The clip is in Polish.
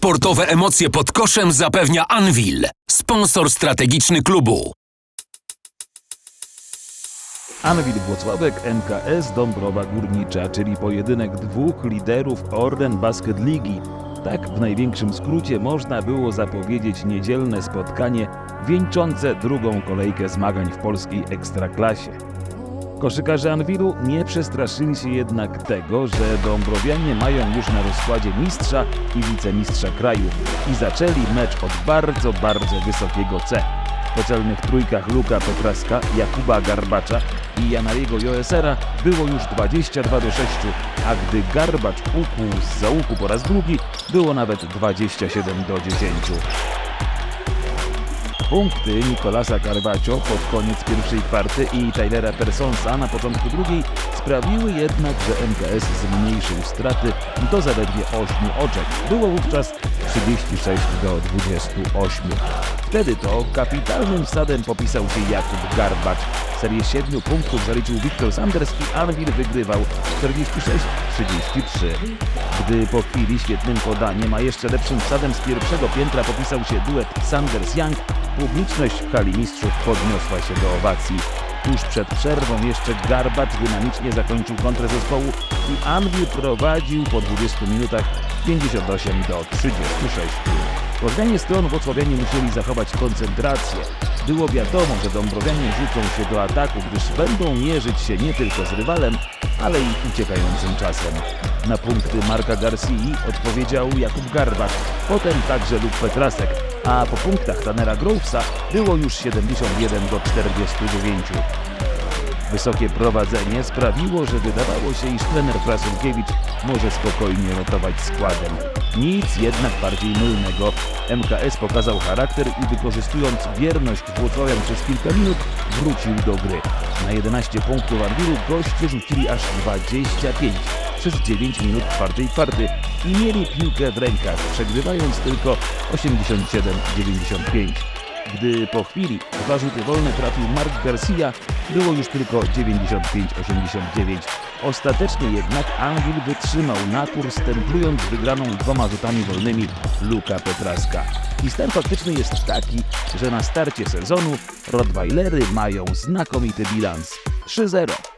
Sportowe emocje pod koszem zapewnia Anvil, sponsor strategiczny klubu. Anwil Włocławek, MKS Dąbrowa Górnicza, czyli pojedynek dwóch liderów Orden Basket Ligi. Tak w największym skrócie można było zapowiedzieć niedzielne spotkanie wieńczące drugą kolejkę zmagań w polskiej ekstraklasie. Koszykarze Anwilu nie przestraszyli się jednak tego, że Dąbrowianie mają już na rozkładzie mistrza i wicemistrza kraju i zaczęli mecz od bardzo, bardzo wysokiego C. Po celnych trójkach Luka Petraska, Jakuba Garbacza i Janariego Joesera było już 22 do 6, a gdy Garbacz ukłuł z załuku po raz drugi, było nawet 27 do 10. Punkty Nicolasa Carvaccio pod koniec pierwszej kwarty i Tylera Personsa na początku drugiej sprawiły jednak, że MKS zmniejszył straty do zaledwie 8 oczek. Było wówczas 36 do 28. Wtedy to kapitalnym wsadem popisał się Jakub Garbacz. Serię 7 punktów zaliczył Wiktor Sanders i Anvil wygrywał 46-33. Gdy po chwili świetnym podaniem, a jeszcze lepszym wsadem z pierwszego piętra popisał się duet Sanders-Young, publiczność w hali mistrzów podniosła się do owacji. Tuż przed przerwą jeszcze Garbacz dynamicznie zakończył kontrę zespołu i Anvil prowadził po 20 minutach 58 do 36. Po zmianie stron Włocławianie musieli zachować koncentrację. Było wiadomo, że Dąbrowianie rzucą się do ataku, gdyż będą mierzyć się nie tylko z rywalem, ale i uciekającym czasem. Na punkty Marka Garcii odpowiedział Jakub Garbacz, potem także Luk Petrasek, a po punktach Tanera Grovesa było już 71 do 49. Wysokie prowadzenie sprawiło, że wydawało się, iż trener Krasulkiewicz może spokojnie rotować składem. Nic jednak bardziej mylnego. MKS pokazał charakter i wykorzystując wierność Włocławian przez kilka minut wrócił do gry. Na 11 punktów Anwilu goście rzucili aż 25 przez 9 minut czwartej kwarty i mieli piłkę w rękach, przegrywając tylko 87-95. Gdy po chwili dwa rzuty wolne trafił Mark Garcia, było już tylko 95-89. Ostatecznie jednak Anvil wytrzymał napór, stemplując wygraną dwoma rzutami wolnymi Luka Petraska. I stan faktyczny jest taki, że na starcie sezonu Rottweilery mają znakomity bilans 3-0.